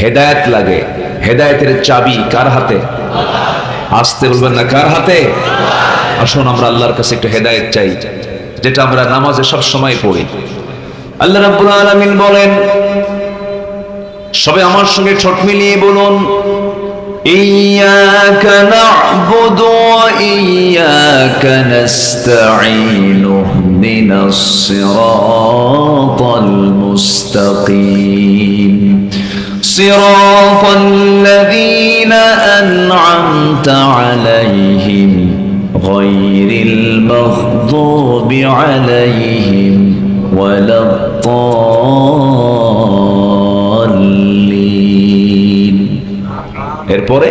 হেদায়েত লাগে হেদায়েতের চাবি কার হাতে আসতে বলবেন না কার হাতে আসুন আমরা আল্লাহর কাছে একটু হেদায়েত চাই যেটা আমরা নামাজে সব সময় পড়ি আল্লাহ রাব্বুল আলামিন বলেন সবে আমার সঙ্গে ঠোঁট মিলিয়ে বলুন إياك نعبد وإياك نستعين اهدنا الصراط المستقيم صراط الذين أنعمت عليهم غير المغضوب عليهم ولا الضالين এরপরে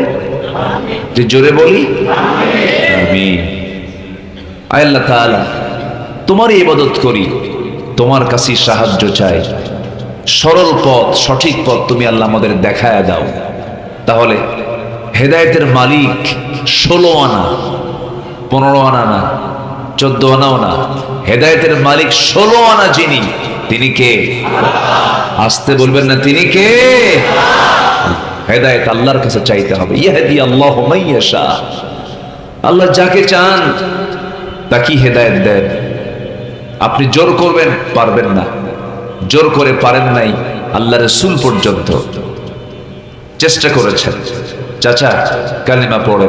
যে জোরে বলি আমি আল্লাহ তাআলা তোমার ইবাদত করি তোমার কাছে সাহায্য চাই সরল পথ, সঠিক পথ তুমি আল্লাহ আমাদের দেখায় দাও। তাহলে হেদায়েতের মালিক ষোলো আনা, পনেরো আনা না, চোদ্দ আনাও না। হেদায়েতের মালিক ষোলো আনা যিনি, তিনি কে? আসতে বলবেন না, তিনি কে? হেদায়েত আল্লাহর কাছে চাইতে হবে। ইয়াহদি আল্লাহ আল্লাহ যাকে চান তাকে হেদায়েত দেন। আপনি জোর করবেন, পারবেন না। জোর করে পারেন নাই আল্লাহ রসুল পর্যন্ত। চেষ্টা করেছেন। চাচা, কালিমা পড়েন।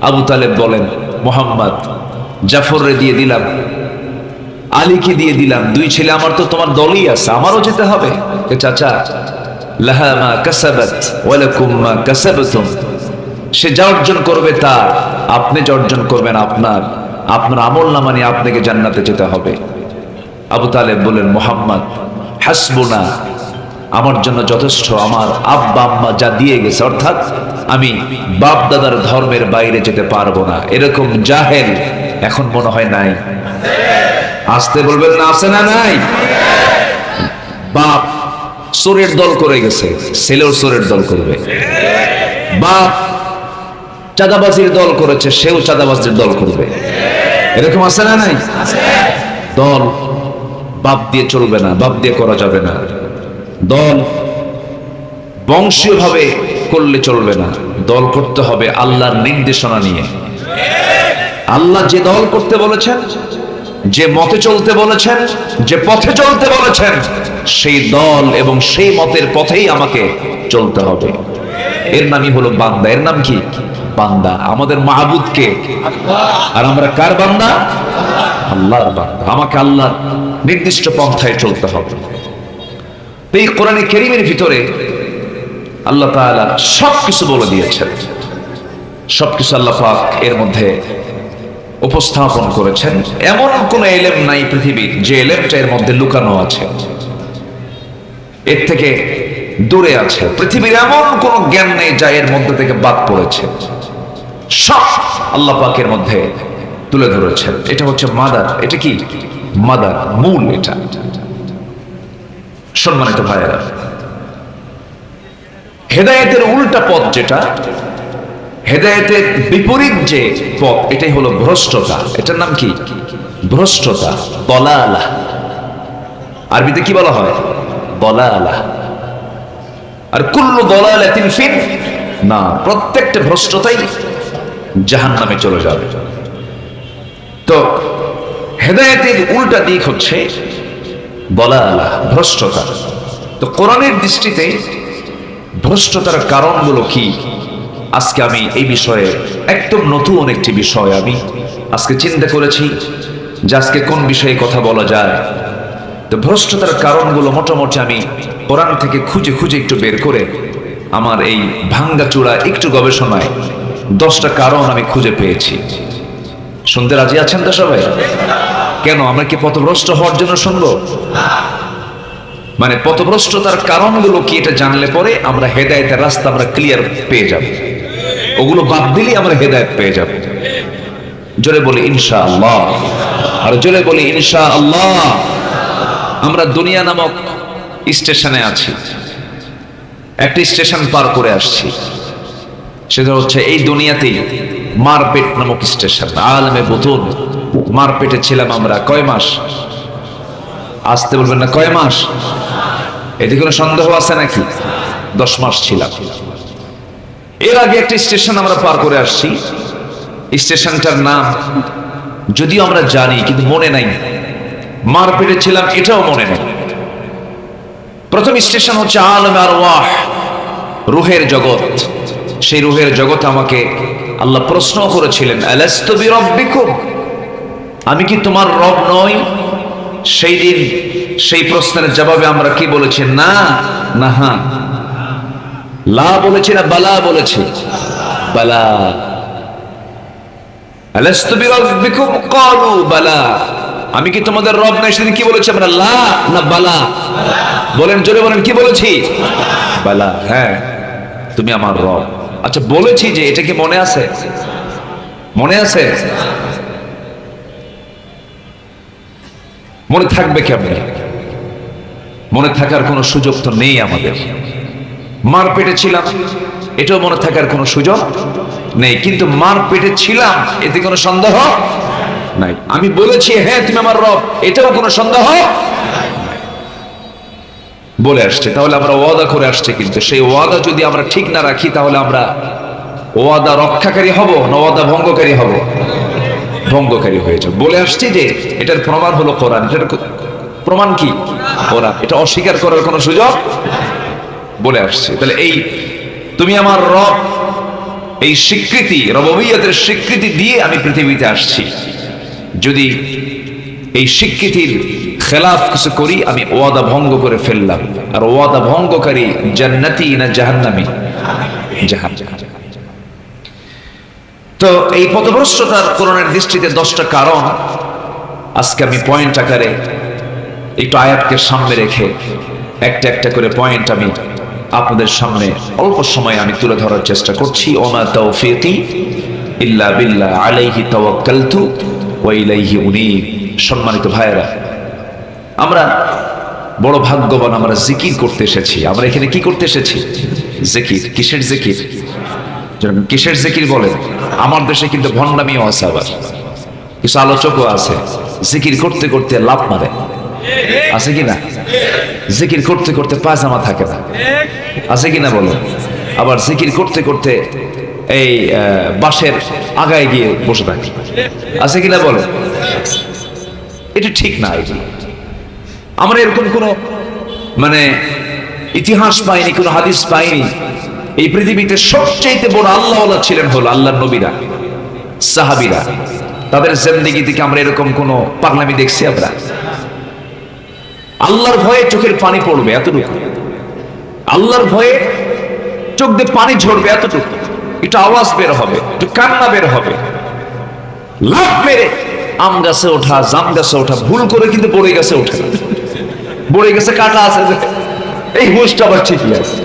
আবু তালেব বলেন, মোহাম্মদ, জাফররে দিয়ে দিলাম। আলীকে দিয়ে দিলাম। দুই ছেলে আমার তো তোমার দলই আছে, আমারও যেতে হবে। চাচা, লাহা সে যা অর্জন করবে তা আপনি যা অর্জন করবেন আপনার আপনার আমল নামা নিয়ে আপনাকে জান্নাতে যেতে হবে। আবু তালেব বলেন মোহাম্মদ, হাসবুনা, আমার জন্য যথেষ্ট, আমার আব্বা আম্মা যা দিয়ে গেছে, অর্থাৎ আমি বাপ দাদার ধর্মের বাইরে যেতে পারব না। এরকম জাহেল এখন মনে হয় নাই। আসতে বলবেন না, আছে না নাই? বাপ চোরের দল করে গেছে, ছেলেও চোরের দল করবে। বাপ চাঁদাবাজির দল করেছে, সেও চাঁদাবাজির দল করবে। এরকম আছে না নাই? দল বাপ দিয়ে চলবে না, বাপ দিয়ে করা যাবে না। দল বংশীয়ভাবে করলে চলবে না। দল করতে হবে আল্লাহর নির্দেশনা নিয়ে। আল্লাহ যে দল করতে বলেছেন, যে মতে চলতে বলেছেন, যে পথে চলতে বলেছেন, সেই দল এবং সেই মতের পথেই আমাকে চলতে হবে। এর নামই হলো বান্দা। এর নাম কি? বান্দা। আমাদের মাহবুদকে। আর আমরা কার বান্দা? আল্লাহর বান্দা। আমাকে আল্লাহর নির্দিষ্ট পন্থায় চলতে হবে। এই কোরআনে কেরিমের ভিতরে আল্লাহ সব কিছু বলে দিয়েছেন। সবকিছু আল্লাহ পাক এর মধ্যে উপস্থাপন করেছেন। এমন কোন এলেম নাই পৃথিবীর যে এলেমটা এর মধ্যে লুকানো আছে। এর থেকে দূরে আছে। পৃথিবীর এমন কোন জ্ঞান নেই যা এর মধ্যে থেকে বাদ পড়েছে। সব আল্লাহ পাকের মধ্যে তুলে ধরেছেন। এটা হচ্ছে মাদার। এটা কি? মাদার, মূল এটা সম্মানিত ভাইয়েরা, হেদায়েতের উল্টা পথ যেটা, হেদায়েতের বিপরীত যে পথ, এটাই হলো ভ্রষ্টতা। এটার নাম কি? ভ্রষ্টতা বলালা আরবিতে কি বলা হয়? বলালা আর কুল্লু দলালাতিন ফিন, না, প্রত্যেকটা ভ্রষ্টতাই জাহান নামে চলে যাবে। তো হেদায়েতের উল্টা দিক হচ্ছে বলালা ভ্রষ্টতা। তো কোরআনের দৃষ্টিতে ভ্রষ্টতার কারণগুলো কি? আজকে আমি এই বিষয়ে একদম নতুন একটি বিষয় আমি আজকে চিন্তা করেছি যে আজকে কোন বিষয়ে কথা বলা যায়। তো ভ্রষ্টতার কারণগুলো মোটামুটি আমি কোরআন থেকে খুঁজে খুঁজে একটু বের করে আমার এই ভাঙ্গা চূড়া একটু গবেষণায় দশটা কারণ আমি খুঁজে পেয়েছি। শুনতে রাজি আছেন তো সবাই? কেন? আমরা কি পথভ্রষ্ট হওয়ার জন্য শুনব? মানে পথভ্রষ্টতার কারণগুলো কি এটা জানলে পরে আমরা হেদায়েতের রাস্তা আমরা ক্লিয়ার পেয়ে যাব। ওগুলো বাদ দিলেই আমরা হেদায়েত পেয়ে যাব। জোরে বলি ইনশা আল্লাহ আর জোরে বলি ইনশা আল্লাহ আমরা দুনিয়া নামক স্টেশনে আছি। একটা স্টেশন পার করে আসছি। সেটা হচ্ছে এই দুনিয়াতেই মারপেট নামক স্টেশন, আলমে বুতুন মারপেটে ছিলাম আমরা কয় মাস? আসতে বলবেন না, কয় মাস? এতে কোনো সন্দেহ আছে নাকি? দশ মাস ছিলাম। এর আগে একটা স্টেশন আমরা পার করে আসছি। স্টেশনটার নাম যদিও আমরা জানি, কিন্তু মনে নাই। মারপেটে ছিলাম, এটাও মনে নেই। প্রথম স্টেশন হচ্ছে আলম আর ওয়াহ, রুহের জগৎ। সেই রুহের জগৎ আমাকে আল্লাহ প্রশ্ন করেছিলেন আমি কি তোমার রব নই? সেই দিন সেই প্রশ্নের জবাবে আমরা কি বলেছি? না না হ্যাঁ লা বলেছি না, বালা বলেছি। বালা বালা। আমি কি তোমাদের রব নাই? সেদিন কি বলেছি আমরা? লা না, বালা বলেন, জোরে বলেন, কি বলেছি? বালা হ্যাঁ। তুমি আমার রব। আচ্ছা বলেছি যে এটা কি মনে আছে? মনে আছে? মনে থাকবে কেমন মনে থাকার কোনো সুযোগ তো নেই আমাদের। মার পেটে ছিলাম, এটাও মনে থাকার কোনো সুযোগ নেই। কিন্তু মার পেটে ছিলাম, এতে কোনো সন্দেহ? নাই। আমি বলেছি হ্যাঁ তুমি আমার রব, এটাও কোনো সন্দেহ? বলে আসছে, তাহলে আমরা ওয়াদা করে আসছে কিন্তু, সেই ওয়াদা যদি আমরা ঠিক না রাখি, তাহলে আমরা ওয়াদা রক্ষাকারী হব না ওয়াদা ভঙ্গকারী হব? ভঙ্গকারী হয়ে বলে আসছি যে, এটার প্রমাণ হলো কোরআন। এটার প্রমাণ কি? কোরআন। এটা অস্বীকার করার কোনো সুযোগ? বলে আসছে, তাহলে এই তুমি আমার রব, এই স্বীকৃতি, রববিয়তের স্বীকৃতি দিয়ে আমি পৃথিবীতে আসছি। যদি এই স্বীকৃতির খেলাফ কিছু করি, আমি ওয়াদা ভঙ্গ করে ফেললাম। আর ওয়াদা ভঙ্গকারী জান্নাতি না জাহান্নামি? জাহান তো এই পথভ্রষ্টতার করণের দৃষ্টিতে দশটা কারণ। আজকে আমি পয়েন্ট আকারে একটু আয়াতকে সামনে রেখে একটা একটা করে পয়েন্ট আমি আপনাদের সামনে অল্প সময় আমি তুলে ধরার চেষ্টা করছি। ওমা তৌফিকি ইল্লা বিল্লাহ আলাইহি তাওয়াক্কালতু ওয়া ইলাইহি উনীব। সম্মানিত ভাইয়েরা আমরা বড় ভাগ্যবান, আমরা জিকির করতে এসেছি। আমরা এখানে কি করতে এসেছি? জিকির। কিসের জিকির? কিসের জিকির বলে আমার দেশে কিন্তু ভণ্ডামিও আছে আবার। কিছু আলোচকও আছে, জিকির করতে করতে লাভ মারে। আছে কি না? জিকির করতে করতে পায়জামা থাকে না। আছে কি না বলো আবার জিকির করতে করতে এই বাঁশের আগায় গিয়ে বসে থাকে। আছে কি না বলো এটা ঠিক না, এটি আমরা এরকম কোনো মানে ইতিহাস পাইনি, কোনো হাদিস পাইনি। এই পৃথিবীতে সবচাইতে বড় আল্লাহ ছিলেন হল আল্লাহ নবীরা, সাহাবিরা। তাদের জিন্দেগি থেকে আমরা এরকম কোনো পাগলামি দেখছি আমরা। আল্লাহর ভয়ে চোখের পানি পড়বে এতটুকু। আল্লাহর ভয়ে চোখ দিয়ে পানি ঝরবে এতটুকু। একটু আওয়াজ বের হবে, একটু কান্না বের হবে। লাভ মেরে আম গাছে ওঠা, জাম গাছে ওঠা, ভুল করে কিন্তু পড়ে গেছে ওঠে। পড়ে গেছে, কাটা আছে। এই হুঁশটা আবার ঠিকই আছে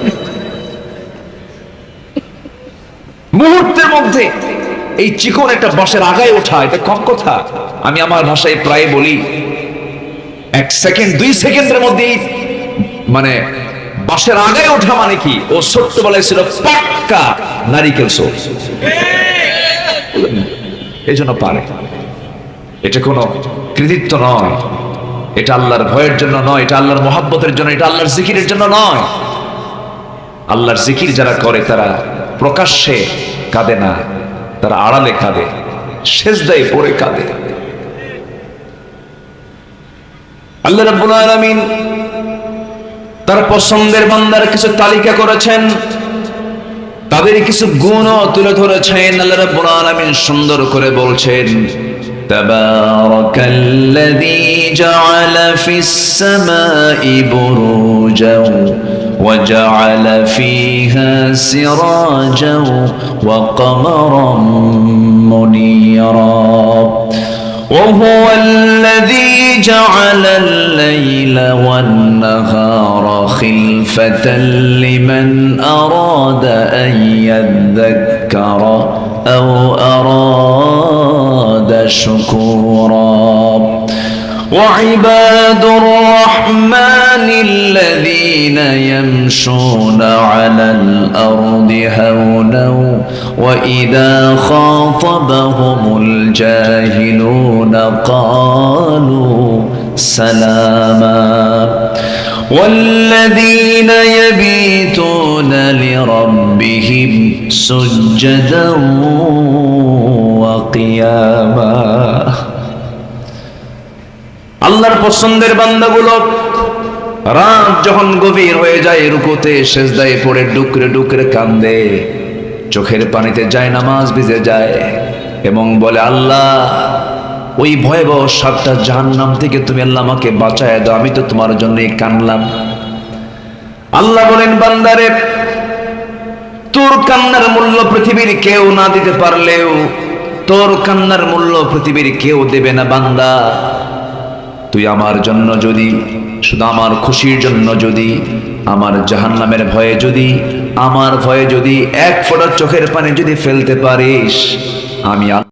মুহূর্তের মধ্যে এই চিকন একটা বাঁশের আগায় ওঠা, এটা কম কথা। আমি আমার ভাষায় প্রায় বলি, এক সেকেন্ড, দুই সেকেন্ডের মধ্যেই মানে বাঁশের আগায় ওঠা মানে কি? ও ছোট্টবেলায় ছিল পাক্কা নারিকেল সোপ এই জন্য পারে। এটা কোনো কৃতিত্ব নয়। এটা আল্লাহর ভয়ের জন্য নয়, এটা আল্লাহর মহাব্বতের জন্য, এটা আল্লাহর জিকিরের জন্য নয়। আল্লাহর জিকির যারা করে, তারা প্রকাশ্যে কাঁদে না, তারা আড়ালে কাঁদে, সেজদায় পড়ে কাঁদে। আল্লাহ রাব্বুল আলামিন তার পছন্দের বান্দার কিছু তালিকা করেছেন, তাদের কিছু গুণও তুলে ধরেছেন। আল্লাহ রাব্বুল আলামিন সুন্দর করে বলছেন تبارك الذي جعل في السماء بروجا وجعل فيها سراجا وقمرا منيرا. وهو الذي جعل الليل والنهار خلفة لمن أراد أن يذكر أو أراد شكورا. وعباد الرحمن الذين يمشون على الأرض هونا وإذا خاطبهم الجاهلون قالوا سلاما. والذين يبيتون لربهم سجدا وقياما আল্লাহর পছন্দের বান্দাগুলো রাত যখন গভীর হয়ে যায় রুকুতে সেজদায় পড়ে ডুকরে ডুকরে কান্দে চোখের পানিতে যায় নামাজ ভিজে যায় এবং বলে আল্লাহ ওই ভয়াবহ সাতটা জাহান্নাম থেকে তুমি আল্লাহ আমাকে বাঁচায় দাও আমি তো তোমার জন্যই কানলাম আল্লাহ বলেন বান্দারে তোর কান্নার মূল্য পৃথিবীর কেউ না দিতে পারলেও তোর কান্নার মূল্য পৃথিবীর কেউ দেবে না, বান্দা। তুই আমার জন্য যদি, শুধু আমার খুশির জন্য যদি, আমার জাহান্নামের ভয়ে যদি, আমার ভয়ে যদি এক ফোঁটা চোখের পানি যদি ফেলতে পারিস, আমি